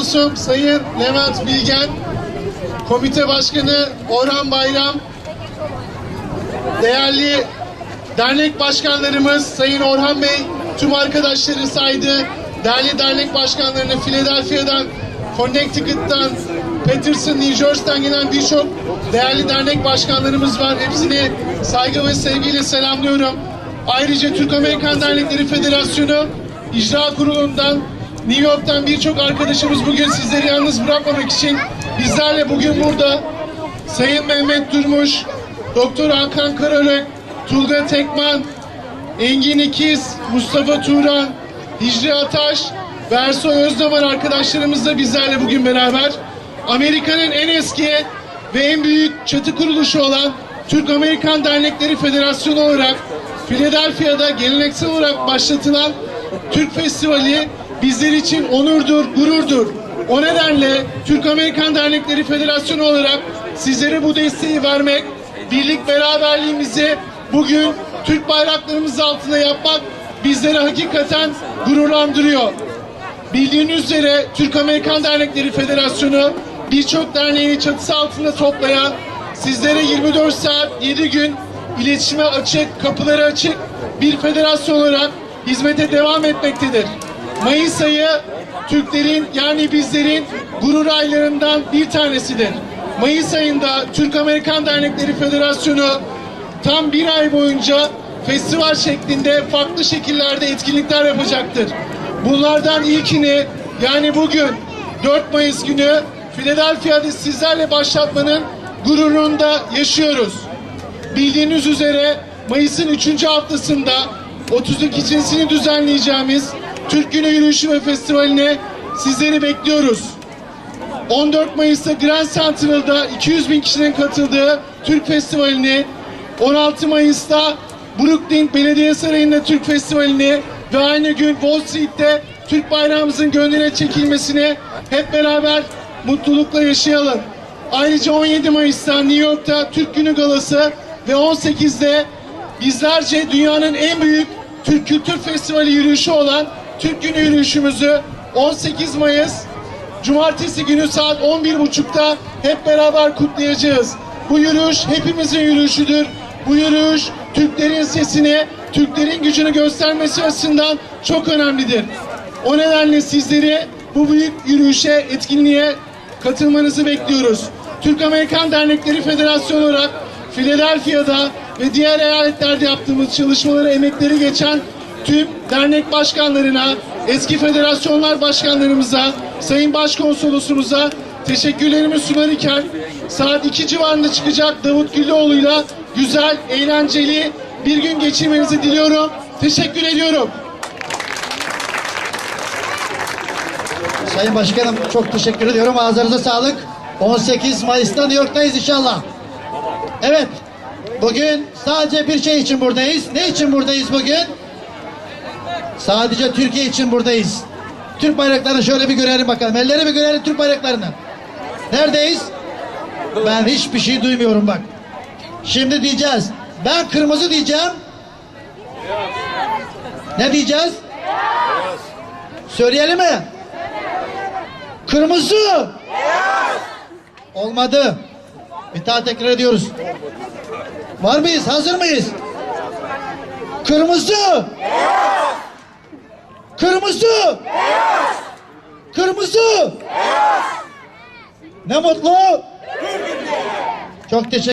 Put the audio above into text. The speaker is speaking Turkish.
olsun Sayın Levent Bilgen, Komite Başkanı Orhan Bayram, değerli dernek başkanlarımız Sayın Orhan Bey, tüm arkadaşları saydı. Değerli dernek başkanlarını Philadelphia'dan, Connecticut'tan, Patterson, New Jersey'den gelen birçok değerli dernek başkanlarımız var. Hepsini saygı ve sevgiyle selamlıyorum. Ayrıca Türk Amerikan Dernekleri Federasyonu İcra Kurulu'ndan New York'tan birçok arkadaşımız bugün sizleri yalnız bırakmamak için bizlerle bugün burada. Sayın Mehmet Durmuş, Doktor Hakan Karalök, Tulga Tekman, Engin İkiz, Mustafa Turan, Hicri Ataş ve Ersoy Özdamar arkadaşlarımız da bizlerle bugün beraber. Amerika'nın en eski ve en büyük çatı kuruluşu olan Türk Amerikan Dernekleri Federasyonu olarak Philadelphia'da geleneksel olarak başlatılan Türk Festivali bizler için onurdur, gururdur. O nedenle Türk Amerikan Dernekleri Federasyonu olarak sizlere bu desteği vermek, birlik beraberliğimizi bugün Türk bayraklarımız altında yapmak bizleri hakikaten gururlandırıyor. Bildiğiniz üzere Türk Amerikan Dernekleri Federasyonu birçok derneğini çatısı altında toplayan sizlere 24 saat 7 gün iletişime açık, kapıları açık bir federasyon olarak hizmete devam etmektedir. Mayıs ayı Türklerin yani bizlerin gurur aylarından bir tanesidir. Mayıs ayında Türk Amerikan Dernekleri Federasyonu tam bir ay boyunca festival şeklinde farklı şekillerde etkinlikler yapacaktır. Bunlardan ilkini yani bugün 4 Mayıs günü Philadelphia'da sizlerle başlatmanın gururunda yaşıyoruz. Bildiğiniz üzere Mayıs'ın 3. haftasında 32.sini düzenleyeceğimiz Türk Günü Yürüyüşü ve Festivali'ne sizleri bekliyoruz. 14 Mayıs'ta Grand Central'da 200 bin kişinin katıldığı Türk Festivali'ni, 16 Mayıs'ta Brooklyn Belediye Sarayı'nda Türk Festivali'ni ve aynı gün Wall Street'te Türk bayrağımızın gönlüne çekilmesini hep beraber mutlulukla yaşayalım. Ayrıca 17 Mayıs'ta New York'ta Türk Günü Galası ve 18'de bizlerce dünyanın en büyük Türk Kültür Festivali yürüyüşü olan Türk Günü yürüyüşümüzü 18 Mayıs Cumartesi günü saat 11.30'da hep beraber kutlayacağız. Bu yürüyüş hepimizin yürüyüşüdür. Bu yürüyüş Türklerin sesini, Türklerin gücünü göstermesi açısından çok önemlidir. O nedenle sizleri bu büyük yürüyüşe, etkinliğe katılmanızı bekliyoruz. Türk Amerikan Dernekleri Federasyonu olarak Philadelphia'da ve diğer eyaletlerde yaptığımız çalışmaları, emekleri geçen tüm dernek başkanlarına, eski federasyonlar başkanlarımıza, Sayın Başkonsolosumuza teşekkürlerimi sunarken saat 2 civarında çıkacak Davut Güllüoğlu'yla güzel, eğlenceli bir gün geçirmenizi diliyorum. Teşekkür ediyorum. Sayın Başkanım çok teşekkür ediyorum. Ağzınıza sağlık. 18 Mayıs'ta New York'tayız inşallah. Evet. Bugün sadece bir şey için buradayız. Ne için buradayız bugün? Sadece Türkiye için buradayız. Türk bayraklarını şöyle bir görelim bakalım. Elleri bir görelim Türk bayraklarını. Neredeyiz? Ben hiçbir şey duymuyorum bak. Şimdi diyeceğiz. Ben kırmızı diyeceğim. Ne diyeceğiz? Söyleyelim mi? Kırmızı. Olmadı. Bir daha tekrar ediyoruz. Var mıyız? Hazır mıyız? Kırmızı. Kırmızı. Kırmızı. Ne mutlu. Çok teşekkür